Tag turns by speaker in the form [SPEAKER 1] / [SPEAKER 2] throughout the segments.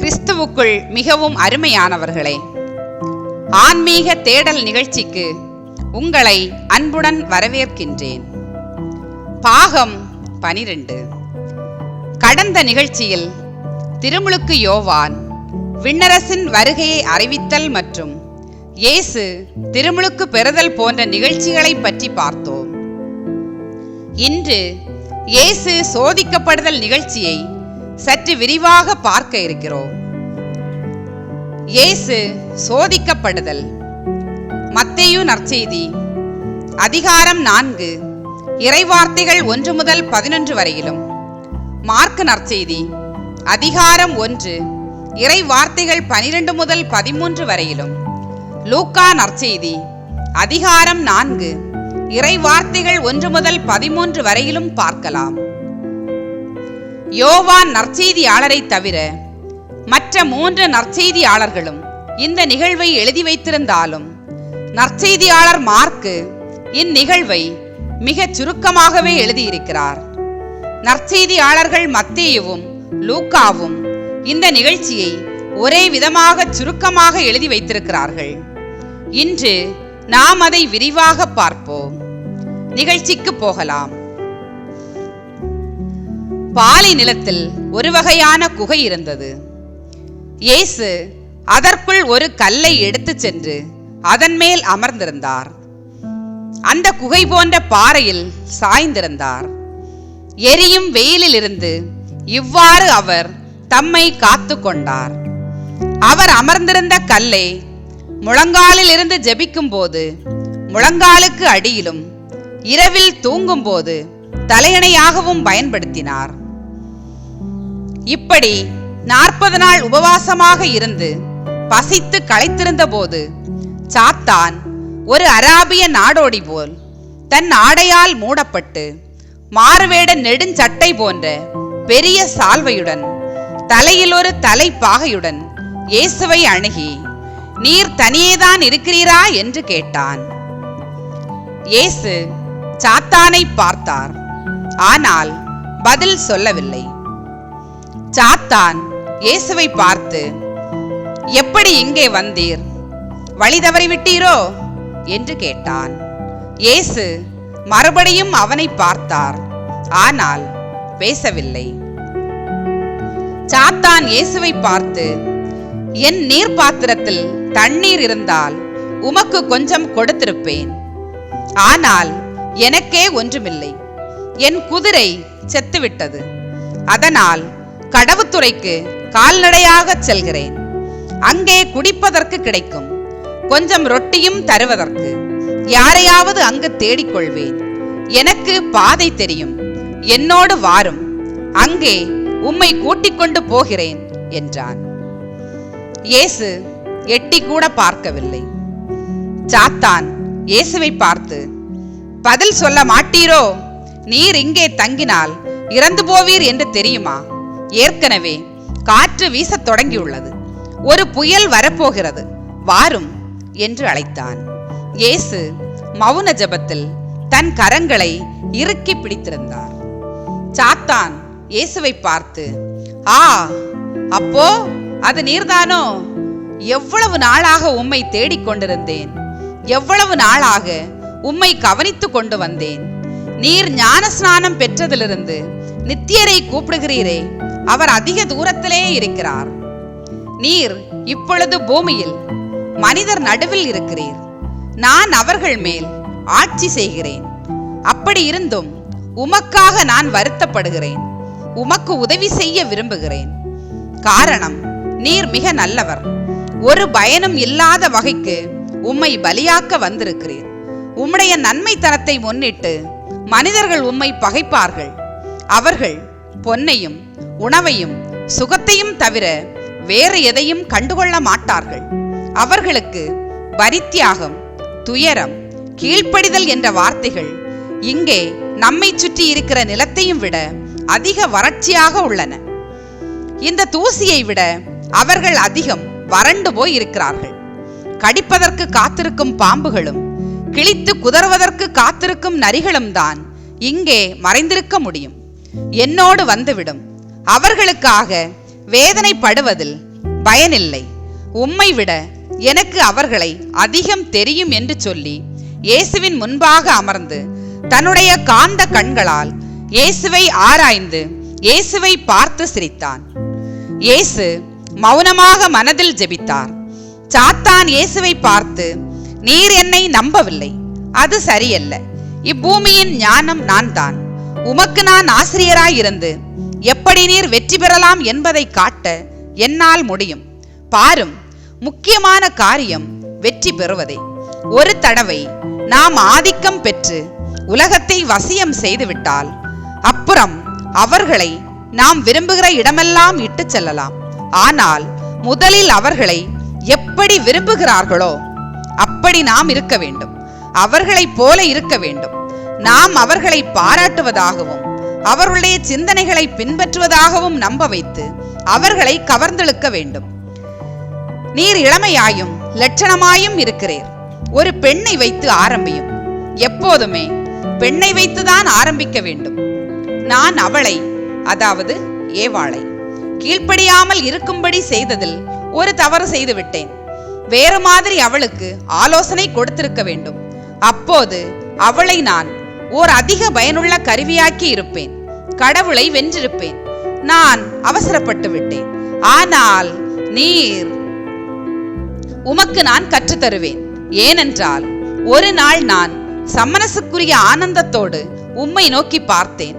[SPEAKER 1] கிறிஸ்துவுக்குள் மிகவும் அருமையானவர்களே. ஆன்மீக தேடல் நிகழ்ச்சிக்கு உங்களை அன்புடன் வரவேற்கின்றேன். பாகம் பனிரெண்டு. கடந்த நிகழ்ச்சியில் திருமுழுக்கு யோவான் விண்ணரசின் வருகையை அறிவித்தல் மற்றும் இயேசு திருமுழுக்கு பெறுதல் போன்ற நிகழ்ச்சிகளை பற்றி பார்த்தோம். இன்று இயேசு சோதிக்கப்படுதல் நிகழ்ச்சியை சற்று விரிவாக பார்க்க இருக்கிறோம். இயேசு சோதிக்கப்படுதல். மத்தேயு நற்செய்தி. அதிகாரம் நான்கு. இறைவார்த்தைகள் ஒன்று முதல் பதினொன்று வரையிலும். மார்க் நற்செய்தி. அதிகாரம் ஒன்று. இறை வார்த்தைகள் பனிரெண்டு முதல் பதிமூன்று வரையிலும். லூக்கா நற்செய்தி. அதிகாரம் நான்கு. இறை வார்த்தைகள் ஒன்று முதல் பதிமூன்று வரையிலும் பார்க்கலாம். யோவான் நற்செய்தியாளரை தவிர மற்ற மூன்று நற்செய்தியாளர்களும் இந்த நிகழ்வை எழுதி வைத்திருந்தாலும் நற்செய்தியாளர் மார்க்கு இந்நிகழ்வை மிகச் சுருக்கமாகவே எழுதியிருக்கிறார். நற்செய்தியாளர்கள் மத்தியவும் லூக்காவும் இந்த நிகழ்ச்சியை ஒரே விதமாக சுருக்கமாக எழுதி வைத்திருக்கிறார்கள். இன்று நாம் அதை விரிவாக பார்ப்போம். நிகழ்ச்சிக்கு போகலாம். பாலை நிலத்தில் ஒரு வகையான குகை இருந்தது. இயேசு அதற்குள் ஒரு கல்லை எடுத்துச் சென்று அதன் மேல் அமர்ந்திருந்தார். அந்த குகை போன்ற பாறையில் சாய்ந்திருந்தார். எரியும் வெயிலில் இருந்து இவ்வாறு அவர் தம்மை காத்து கொண்டார். அவர் அமர்ந்திருந்த கல்லை முழங்காலில் இருந்து ஜெபிக்கும் போது முழங்காலுக்கு அடியிலும் இரவில் தூங்கும் போது தலையணையாகவும் பயன்படுத்தினார். இப்படி நாற்பது நாள் உபவாசமாக இருந்து பசித்து களைத்திருந்த போது சாத்தான் ஒரு அராபிய நாடோடி போல் தன் ஆடையால் மூடப்பட்டு மாறுவேட நெடுஞ்சட்டை போன்ற பெரிய சால்வையுடன் தலையில் ஒரு தலைப்பாகையுடன் இயேசுவை அணுகி நீர் தனியேதான் இருக்கிறீரா? என்று கேட்டான். இயேசு சாத்தானை பார்த்தார். ஆனால் பதில் சொல்லவில்லை. சாத்தான் இயேசுவை பார்த்து எப்படி இங்கே வந்தீர்? வழி தவறி விட்டீரோ? என்று கேட்டான். இயேசு மறுபடியும் அவனை பார்த்தார். ஆனால் பேசவில்லை. சாத்தான் இயேசுவை பார்த்து என் நீர் பாத்திரத்தில் தண்ணீர் இருந்தால் உமக்கு கொஞ்சம் கொடுத்திருப்பேன். ஆனால் எனக்கே ஒன்றுமில்லை. என் குதிரை செத்துவிட்டது. அதனால் கடவுத்துறைக்கு கால்நடையாக செல்கிறேன். அங்கே குடிப்பதற்கு கிடைக்கும். கொஞ்சம் ரொட்டியும் தருவதற்கு யாரையாவது அங்கு தேடிக்கொள்வேன். எனக்கு பாதை தெரியும். என்னோடு வாரும். அங்கே உம்மை கூட்டிக் கொண்டு போகிறேன் என்றான். இயேசு எட்டி கூட பார்க்கவில்லை. சாத்தான் இயேசுவை பார்த்து பதில் சொல்ல மாட்டீரோ? நீர் இங்கே தங்கினால் இறந்து போவீர் என்று தெரியுமா? ஏற்கனவே காற்று வீசத் தொடங்கியுள்ளது. ஒரு புயல் வரப்போகிறது. வாரும் என்று அழைத்தான். இயேசு மௌன ஜெபத்தில் தன் கரங்களை இறுக்கி பிடித்திருந்தார். சாத்தான் இயேசுவை பார்த்து ஆ அப்போ அது நீர்தானோ? எவ்வளவு நாளாக உம்மை தேடிக் கொண்டிருந்தேன் எவ்வளவு நாளாக உம்மை கவனித்துக் கொண்டு வந்தேன். நீர் ஞான ஸ்நானம் பெற்றதிலிருந்து நித்தியரை கூப்பிடுகிறீரே அவர் அதிக தூரத்திலே இருக்கிறார். நீர் இப்பொழுது பூமியில் மனிதர் நடுவில் இருக்கிறீர். நான் அவர்கள் மேல் ஆட்சி செய்கிறேன். அப்படி இருந்தும் உமக்காக நான் வருத்தப்படுகிறேன். உமக்கு உதவி செய்ய விரும்புகிறேன். காரணம் நீர் மிக நல்லவர். ஒரு பயனும் இல்லாத வகைக்கு உம்மை பலியாக்க வந்திருக்கிறீர். உம்முடைய நன்மைத்தனத்தை முன்னிட்டு மனிதர்கள் உம்மை பகைப்பார்கள். அவர்கள் பொன்னையும் உணவையும் சுகத்தையும் தவிர வேறு எதையும் கண்டுகொள்ள மாட்டார்கள். அவர்களுக்கு பரித்தியாகம் துயரம் கீழ்ப்படிதல் என்ற வார்த்தைகள் இங்கே நம்மை சுற்றி இருக்கிற நிலத்தையும் விட அதிக வறட்சியாக உள்ளன. இந்த தூசியை விட அவர்கள் அதிகம் வறண்டு போய் இருக்கிறார்கள் கடிப்பதற்கு காத்திருக்கும் பாம்புகளும் கிழித்து குதறுவதற்கு காத்திருக்கும் நரிகளும் தான் இங்கே மறைந்திருக்க முடியும். என்னோடு வந்துவிடும். அவர்களுக்காக வேதனைப்படுவதில் பயனில்லை. உம்மை விட எனக்கு அவர்களை அதிகம் தெரியும் என்று சொல்லி இயேசுவின் முன்பாக அமர்ந்து தன்னுடைய காந்த கண்களால் இயேசுவை ஆராய்ந்து இயேசுவை பார்த்து சிரித்தான். இயேசு மௌனமாக மனதில் ஜெபித்தார். சாத்தான் இயேசுவை பார்த்து நீர் என்னை நம்பவில்லை. அது சரியல்ல. இப்பூமியின் ஞானம் நான் தான் உமக்கு நான் ஆசிரியராயிருந்து எப்படி நீர் வெற்றி பெறலாம் என்பதை காட்ட என்னால் முடியும். பாரும் முக்கியமான காரியம் வெற்றி பெறுவதே. ஒரு தடவை நாம் ஆதிக்கம் பெற்று உலகத்தை வசியம் செய்துவிட்டால் அப்புறம் அவர்களை நாம் விரும்புகிற இடமெல்லாம் இட்டு செல்லலாம். ஆனால் முதலில் அவர்களை எப்படி விரும்புகிறார்களோ அப்படி நாம் இருக்க வேண்டும். அவர்களைப் போல இருக்க வேண்டும். நாம் அவர்களை பாராட்டுவதாகவும் அவர்களுடைய சிந்தனைகளை பின்பற்றுவதாகவும் நம்ப வைத்து அவர்களை கவர்ந்தெழுக்க வேண்டும். நீர் இளமையாயும் லட்சணமாயும் இருக்கிறீர். ஒரு பெண்ணை வைத்து ஆரம்பியும். எப்போதுமே பெண்ணை வைத்துதான் ஆரம்பிக்க வேண்டும். நான் அவளை அதாவது ஏவாளை கீழ்ப்படியாமல் இருக்கும்படி செய்ததில் ஒரு தவறு செய்துவிட்டேன். வேறு மாதிரி அவளுக்கு ஆலோசனை கொடுத்திருக்க வேண்டும். அப்போது அவளை நான் ஓர் அதிக பயனுள்ள கருவியாக்கி இருப்பேன். கடவுளை வென்றிருப்பேன். நான் அவசரப்பட்டு விட்டேன். ஆனால் நீர் உமக்கு நான் கற்றுத் தருவேன். ஏனென்றால் ஒரு நாள் நான் சம்மனசுக்குரிய ஆனந்தத்தோடு உம்மை நோக்கி பார்த்தேன்.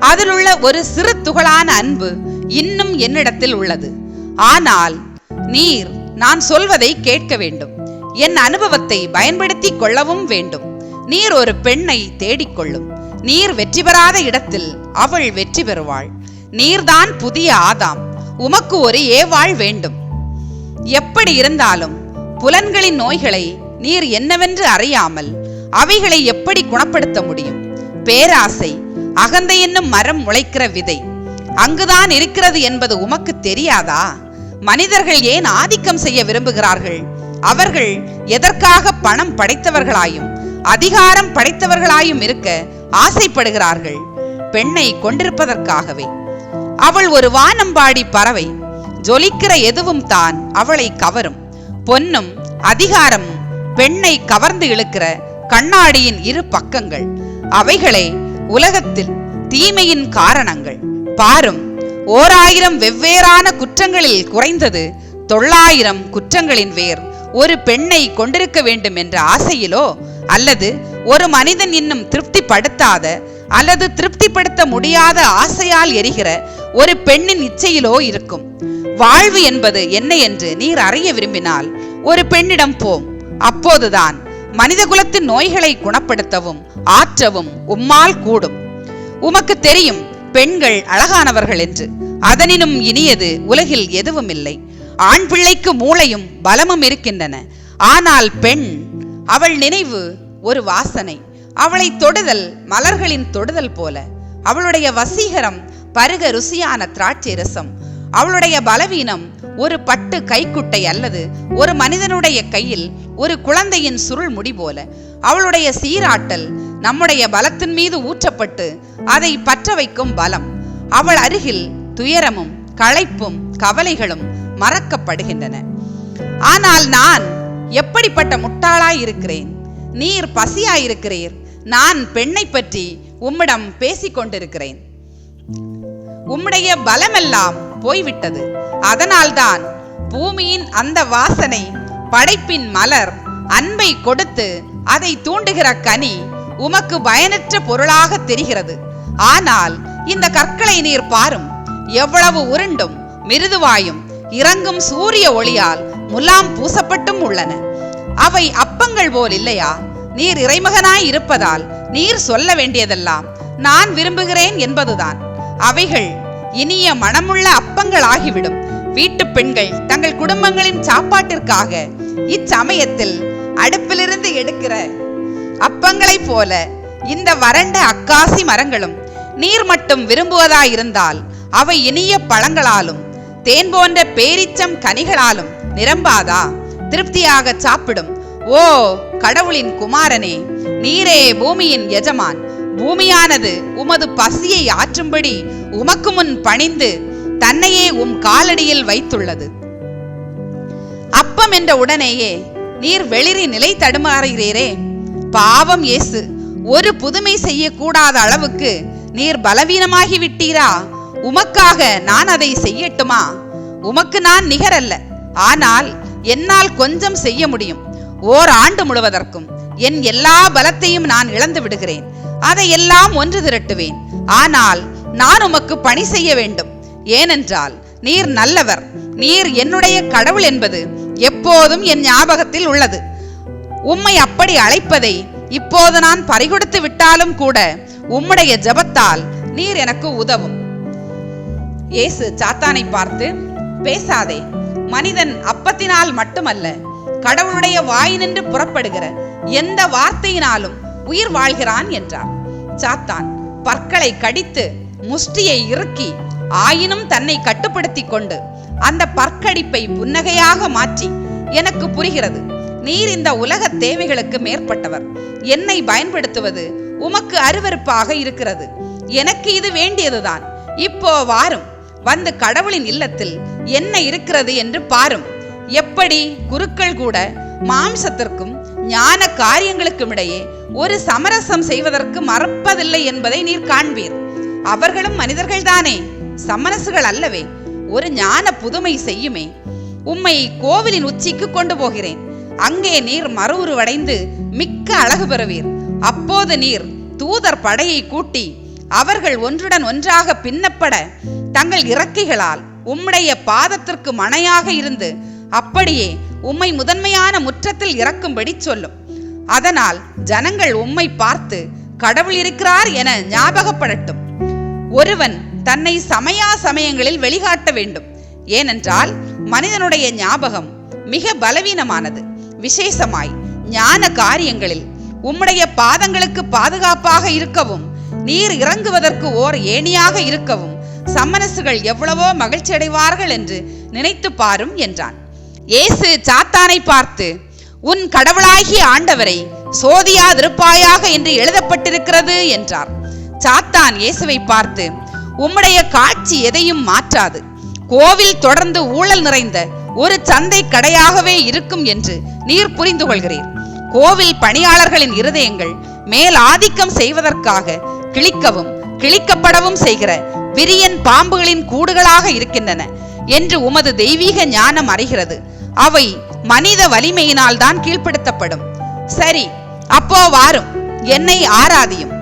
[SPEAKER 1] அதிலுள்ள ஒரு சிறு துகளான அன்பு இன்னும் என்னிடத்தில் உள்ளது. ஆனால் நீர் நான் சொல்வதை கேட்க வேண்டும். என் அனுபவத்தை பயன்படுத்திக் கொள்ளவும் வேண்டும். நீர் ஒரு பெண்ணை தேடிக்கொள்ளும் நீர் வெற்றி பெறாத இடத்தில் அவள் வெற்றி பெறுவாள். நீர்தான் புதிய ஆதாம். உமக்கு ஒரு ஏவாள் வேண்டும். எப்படி இருந்தாலும் புலன்களின் நோய்களை நீர் என்னவென்று அறியாமல் அவைகளை எப்படி குணப்படுத்த முடியும்? பேராசை அகந்தை என்னும் மரம் முளைக்கிற விதை அங்குதான் இருக்கிறது என்பது உமக்கு தெரியாதா? மனிதர்கள் ஏன் ஆதிக்கம் செய்ய விரும்புகிறார்கள்? அவர்கள் எதற்காக பணம் படைத்தவர்களாயும் அதிகாரம் படைத்தவர்களாயும் இருக்க ஆசைப்படுகிறார்கள்? பெண்ணை கொண்டிருப்பதற்காகவே. அவள் ஒரு வானம்பாடி பறவை. ஜொலிக்கிற எதுவும் தான் அவளை கவரும். பொன்னும் அதிகாரமும் பெண்ணை கவர்ந்து இழுக்கிற கண்ணாடியின் இரு பக்கங்கள். அவைகளே உலகத்தில் தீமையின் காரணங்கள். பாரும் ஓர் ஆயிரம் வெவ்வேறான குற்றங்களில் குறைந்தது தொள்ளாயிரம் குற்றங்களின் வேர். ஒரு பெண்ணை கொண்டிருக்க வேண்டும் என்ற ஆசையிலோ அல்லது ஒரு மனிதன் இன்னும் திருப்திப்படுத்தாத அல்லது திருப்திப்படுத்த முடியாத ஆசையால் எரிகிற ஒரு பெண்ணின் இச்சையிலோ இருக்கும். வாழ்வு என்பது என்ன என்று நீர் அறிய விரும்பினால் ஒரு பெண்ணிடம் போம். அப்போதுதான் மனித குலத்தின் நோய்களை குணப்படுத்தவும் ஆற்றவும் உம்மால் கூடும். உமக்கு தெரியும் பெண்கள் அழகானவர்கள் என்று. அதனினும் இனியது உலகில் எதுவும் இல்லை ஆண் பிள்ளைக்கு மூளையும் பலமும் இருக்கின்றன. ஆனால் பெண் அவள் நினைவு ஒரு வாசனை. அவளை தொடுதல் மலர்களின் தொடுதல் போல. அவளுடைய வசீகரம் பருக ருசியான திராட்சை ரசம். அவளுடைய பலவீனம் ஒரு பட்டு கைக்குட்டை அல்லது ஒரு மனிதனுடைய கையில் ஒரு குழந்தையின் சுருள் முடி போல. அவளுடைய சீராட்டல் நம்முடைய பலத்தின் மீது ஊற்றப்பட்டு அதை பற்ற வைக்கும் பலம். அவள் அருகில் துயரமும் களைப்பும் கவலைகளும் மறக்கப்படுகின்றன. ஆனால் நான் எப்படிப்பட்ட முட்டாளாய் இருக்கிறேன் நீர் பசியாயிருக்கிறீர். நான் பெண்ணை பற்றி உம்மிடம் பேசிக் கொண்டிருக்கிறேன் உம்முடைய பலமெல்லாம் போய்விட்டது. அதனால்தான் பூமியின் அந்த வாசனை படைப்பின் மலர் அன்பை கொடுத்து அதை தூண்டுகிற கனி உமக்கு பயனற்ற பொருளாக தெரிகிறது. ஆனால் இந்த கற்களை நீர் பாரும். எவ்வளவு உருண்டும் மிருதுவாயும் இறங்கும் சூரிய ஒளியால் முலாம் பூசப்பட்டும் உள்ளன. அவை அப்பங்கள் போல் இல்லையா? நீர் இறைமகனாய் இருப்பதால் நீர் சொல்ல வேண்டியதெல்லாம் நான் விரும்புகிறேன் என்பதுதான். அவைகள் இனிய மனமுள்ள அப்பங்கள் ஆகிவிடும் வீட்டு பெண்கள் தங்கள் குடும்பங்களின் சாப்பாட்டிற்காக இச்சமயத்தில் அடுப்பிலிருந்து எடுக்கிற அப்பங்களைப் போல இந்த வறண்ட அக்காசி மரங்களும் நீர் மட்டும் விரும்புவதாயிருந்தால் அவை இனிய பழங்களாலும் தேன் போன்ற பேரிச்சம் கனிகளாலும் நிரம்பாதா? திருப்தியாக சாப்பிடும். ஓ கடவுளின் குமாரனே நீரே பூமியின் எஜமான். பூமியானது உமது பசியை ஆற்றும்படி உமக்கு முன் பணிந்து தன்னையே உம் காலடியில் வைத்துள்ளது. அப்பம் என்ற உடனேயே நீர் வெளிரி நிலை தடுமாறுகிறீரே. பாவம் இயேசு ஒரு புதுமை செய்யக்கூடாத அளவுக்கு நீர் பலவீனமாகி விட்டீரா? உமக்காக நான் அதை செய்யட்டுமா? உமக்கு நான் நிகரல்ல. ஆனால் என்னால் கொஞ்சம் செய்ய முடியும். ஓர் ஆண்டு முழுவதற்கும் என் எல்லா பலத்தையும் நான் இழந்து விடுகிறேன். அதையெல்லாம் ஒன்று திரட்டுவேன். ஆனால் நான் உமக்கு பணி செய்ய வேண்டும். ஏனென்றால் நீர் நல்லவர். நீர் என்னுடைய கடவுள் என்பது எப்போதும் என் ஞாபகத்தில் உள்ளது. உம்மை அப்படி அழைப்பதை இப்போது நான் பறிகொடுத்து விட்டாலும் கூட உம்முடைய ஜெபத்தால் நீர் எனக்கு உதவும். இயேசு சாத்தானை பார்த்து பேசாதே மனிதன் அப்பத்தினால் மட்டுமல்ல கடவுளுடைய வாயினின்று புறப்படுகிற எந்த வார்த்தையினாலும் உயிர் வாழ்கிறான் என்றார். சாத்தான் பற்களை கடித்து முஷ்டியை இறுக்கி ஆயினும் தன்னை கட்டுப்படுத்திக் கொண்டு அந்த பற்கடிப்பை புன்னகையாக மாற்றி எனக்கு புரிகிறது நீர் இந்த உலக தேவைகளுக்கு மேற்பட்டவர். என்னை பயன்படுத்துவது உமக்கு அருவருப்பாக இருக்கிறது. எனக்கு இது வேண்டியதுதான். இப்போ வாரும். வந்து கடவுளின் இல்லத்தில் என்ன இருக்கிறது என்று பாரும். எப்படி? குருக்கள் கூட மாம்சத்திற்கும் ஞான காரியங்களுக்கும் இடையே ஒரு சமரசம் செய்வதற்கு மறப்பதில்லை என்பதை நீர் காண்பீர். அவர்களும் மனிதர்கள்தானே? சமரசுகள் அல்லவே. ஒரு ஞான புதுமை செய்யுமே. உம்மை கோவிலின் உச்சிக்கு கொண்டு போகிறேன். அங்கே நீர் மறு உருவடைந்து மிக்க அழகு பெறுவீர். அப்போது நீர் தூதர் படையை கூட்டி அவர்கள் ஒன்றுடன் ஒன்றாக பின்னப்பட தங்கள் இறக்கைகளால் உம்முடைய பாதத்திற்கு மணையாக இருந்து அப்படியே உம்மை முதன்மையான முற்றத்தில் இறக்கும்படி சொல்லும். அதனால் ஜனங்கள் உம்மை பார்த்து கடவுள் இருக்கிறார் என ஞாபகப்படட்டும். ஒருவன் தன்னை சமயா சமயங்களில் வெளிகாட்ட வேண்டும். ஏனென்றால் மனிதனுடைய ஞாபகம் மிக பலவீனமானது. விசேஷமாய் ஞான காரியங்களில் உம்முடைய பாதங்களுக்கு பாதுகாப்பாக இருக்கவும் நீர் இறங்குவதற்கு ஓர் ஏணியாக இருக்கவும் சம்மனசுகள் எவ்வளவோ மகிழ்ச்சி அடைவார்கள் என்று நினைத்து பாரும் என்றான். இயேசு சாத்தானை பார்த்து உன் கடவுளாகிய ஆண்டவரை சோதியாதிருப்பாயாக என்று எழுதப்பட்டிருக்கிறது என்றார். சாத்தான் இயேசுவை பார்த்து உம்முடைய காட்சி எதையும் மாற்றாது. கோவில் தொடர்ந்து ஊழல் நிறைந்த ஒரு சந்தை கடையாகவே இருக்கும் என்று நீர் புரிந்து கொள்கிறீர். கோவில் பணியாளர்களின் இருதயங்கள் மேல் ஆதிக்கம் செய்வதற்காக கிழிக்கவும் கிழிக்கப்படவும் செய்கிற விரியன் பாம்புகளின் கூடுகளாக இருக்கின்றன என்று உமது தெய்வீக ஞானம் அறிகிறது. அவை மனித வலிமையினால் தான் கீழ்ப்படுத்தப்படும். சரி அப்போ வாரும் என்னை ஆராதியும்.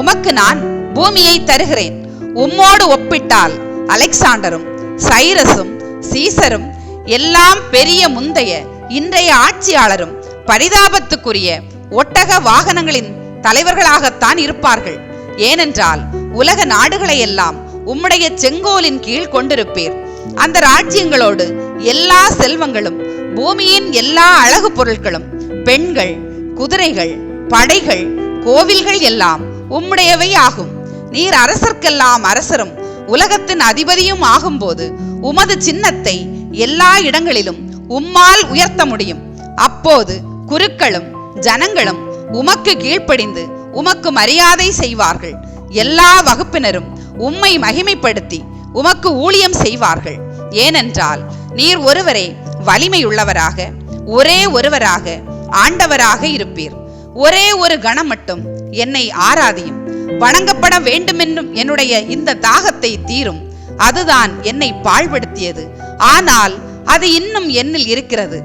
[SPEAKER 1] உமக்கு நான் பூமியை தருகிறேன். உம்மோடு ஒப்பிட்டால் அலெக்சாண்டரும் சைரஸும் சீசரும் எல்லாம் பெரிய முந்தைய இன்றைய ஆட்சியாளரும் பரிதாபத்துக்குரிய ஒட்டக வாகனங்களின் தலைவர்களாகத்தான் இருப்பார்கள். ஏனென்றால் உலக நாடுகளை எல்லாம் உம்முடைய செங்கோலின் கீழ் கொண்டிருப்பீர். அந்த ராஜ்யங்களோடு எல்லா செல்வங்களும் பூமியின் எல்லா அழகு பொருட்களும் பெண்கள் குதிரைகள் படைகள் கோவில்கள் எல்லாம் உம்முடையவை ஆகும். நீர் அரசர்க்கெல்லாம் அரசரும் உலகத்தின் அதிபதியும் ஆகும்போது உமது சின்னத்தை எல்லா இடங்களிலும் உம்மால் உயர்த்த முடியும். அப்போது குருக்களும் ஜனங்களும் உமக்கு கீழ்ப்படிந்து உமக்கு மரியாதை செய்வார்கள். எல்லா வகுப்பினரும் உம்மை மகிமைப்படுத்தி உமக்கு ஊழியம் செய்வார்கள். ஏனென்றால் நீர் ஒருவரே வலிமையுள்ளவராக ஒரே ஒருவராக ஆண்டவராக இருப்பீர். ஒரே ஒரு கணம் மட்டும் என்னை ஆராதியும். வணங்கப்பட வேண்டுமென்னும் என்னுடைய இந்த தாகத்தை தீரும். அதுதான் என்னை பாழ்படுத்தியது. ஆனால் அது இன்னும் என்னில் இருக்கிறது.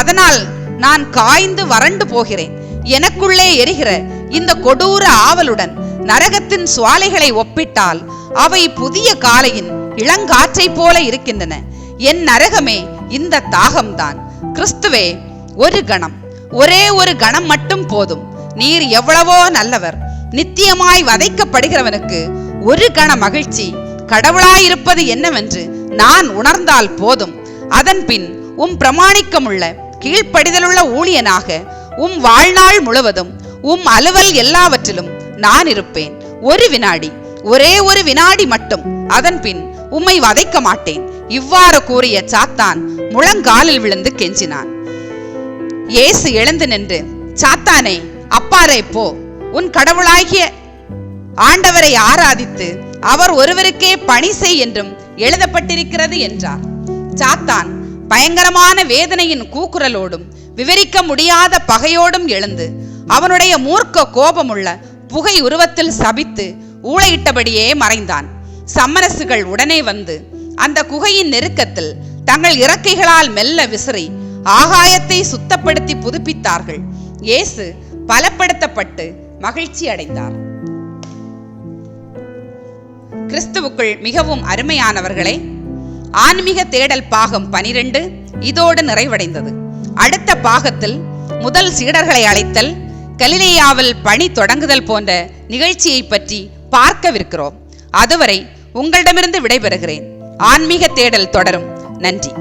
[SPEAKER 1] அதனால் நான் காய்ந்து வறண்டு போகிறேன். எனக்குள்ளே எரிகிற இந்த கொடூர ஆவலுடன் நரகத்தின் சுவாலைகளை ஒப்பிட்டால் அவை புதிய காலையின் இளங்காற்றை போல இருக்கின்றன. என் நரகமே இந்த தாகம்தான். கிறிஸ்துவே ஒரு கணம். ஒரே ஒரு கணம் மட்டும் போதும். நீர் எவ்வளவோ நல்லவர். நித்தியமாய் வதைக்கப்படுகிறவனுக்கு ஒரு கண மகிழ்ச்சி கடவுளாயிருப்பது என்னவென்று நான் உணர்ந்தால் போதும். அதன் பின் உம் பிரமாணிக்கமுள்ள கீழ்ப்படிதலுள்ள ஊழியனாக உம் வாழ்நாள் முழுவதும் உம் அலுவல் எல்லாவற்றிலும் நான் இருப்பேன். ஒரு வினாடி ஒரே ஒரு வினாடி மட்டும். அதன் பின் உம்மை வதைக்க மாட்டேன். இவ்வாறு கூறிய சாத்தான் முழங்காலில் விழுந்து கெஞ்சினான். இயேசு எழுந்து நின்று சாத்தானே அப்பாரே போ. உன் கடவுளாகிய ஆண்டவரை ஆராதித்து அவர் ஒருவருக்கே பணி செய் என்றும் எழுதப்பட்டிருக்கிறது என்றார். சாத்தான் பயங்கரமான வேதனையின் கூக்குரலோடும் விவரிக்க முடியாத பகையோடும் எழுந்து அவனுடைய மூர்க்க கோபமுள்ள புகை உருவத்தில் சபித்து ஊழையிட்டபடியே மறைந்தான். சம்மரசுகள் உடனே வந்து அந்த குகையின் நெருக்கத்தில் தங்கள் இறக்கைகளால் மெல்ல விசிறி ஆகாயத்தை சுத்தப்படுத்தி புதுப்பித்தார்கள். இயேசு பலப்படுத்தப்பட்டு மகிழ்ச்சி அடைந்தார் கிறிஸ்துவுக்குள் மிகவும் அருமையானவர்களே ஆன்மீக தேடல் பாகம் பனிரெண்டு இதோடு நிறைவடைந்தது. அடுத்த பாகத்தில் முதல் சீடர்களை அழைத்தல் கலிலேயாவில் பணி தொடங்குதல் போன்ற நிகழ்ச்சியை பற்றி பார்க்கவிருக்கிறோம். அதுவரை உங்களிடமிருந்து விடைபெறுகிறேன். ஆன்மீக தேடல் தொடரும். நன்றி.